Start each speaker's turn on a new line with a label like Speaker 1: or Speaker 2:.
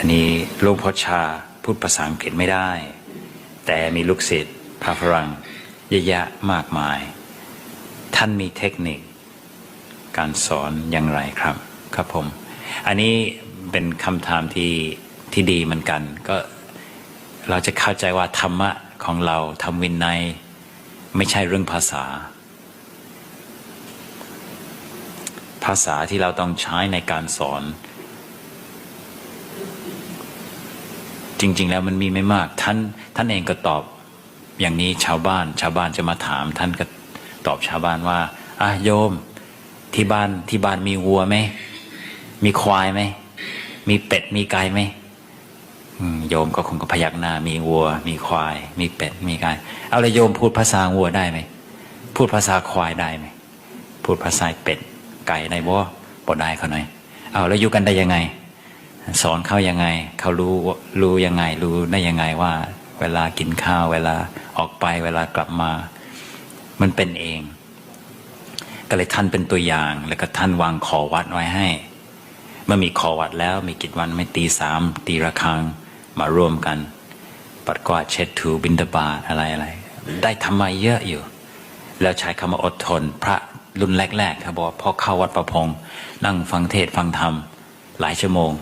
Speaker 1: อันนี้ลูกพ่อชาพูดภาษาอังกฤษไม่ได้ แต่มีลูกศิษย์พระฝรั่งเยอะแยะมากมาย ท่านมีเทคนิค การสอนอย่างไรครับครับผม อันนี้เป็นคำถามที่ที่ดีเหมือนกัน ก็เราจะเข้าใจว่าธรรมะของเราทำวินัยไม่ใช่เรื่องภาษา ภาษาที่เราต้องใช้ในการสอน จริง ๆ แล้วมันมีไม่มากท่านท่านเองก็ตอบอย่างนี้ชาวบ้าน ชาวบ้านจะมาถาม ท่านก็ตอบชาวบ้านว่าอะโยมที่บ้านที่บ้านมีวัวไหมมีควายไหมมีเป็ดมีไก่ไหมโยมก็คงก็พยักหน้า มีวัว มีควาย มีเป็ดมีไก่เอาเลยโยมพูดภาษาวัวได้ไหมพูดภาษาควายได้ไหมพูดภาษาเป็ดไก่ได้บ่บ่ได้เขาหน่อยเอาแล้วอยู่กันได้ยังไง สอนเขายังไง เขารู้รู้ยังไง รู้ได้ยังไงว่า เวลากินข้าว เวลาออกไป เวลากลับมา มันเป็นเอง ก็เลยท่านเป็นตัวอย่าง แล้วก็ท่านวางขอวัดไว้ให้เมื่อมีขอวัดแล้วมีกิจวันไม่ตีสามตีระฆังมาร่วมกัน ปัดกวาดเช็ดถูบินตบาตอะไรอะไรได้ทำมาเยอะอยู่ แล้วใช้คำว่าอดทน พระรุ่นแรกๆเขาบอกพอเข้าวัดประพงนั่งฟังเทศฟังธรรม หลายชั่วโมง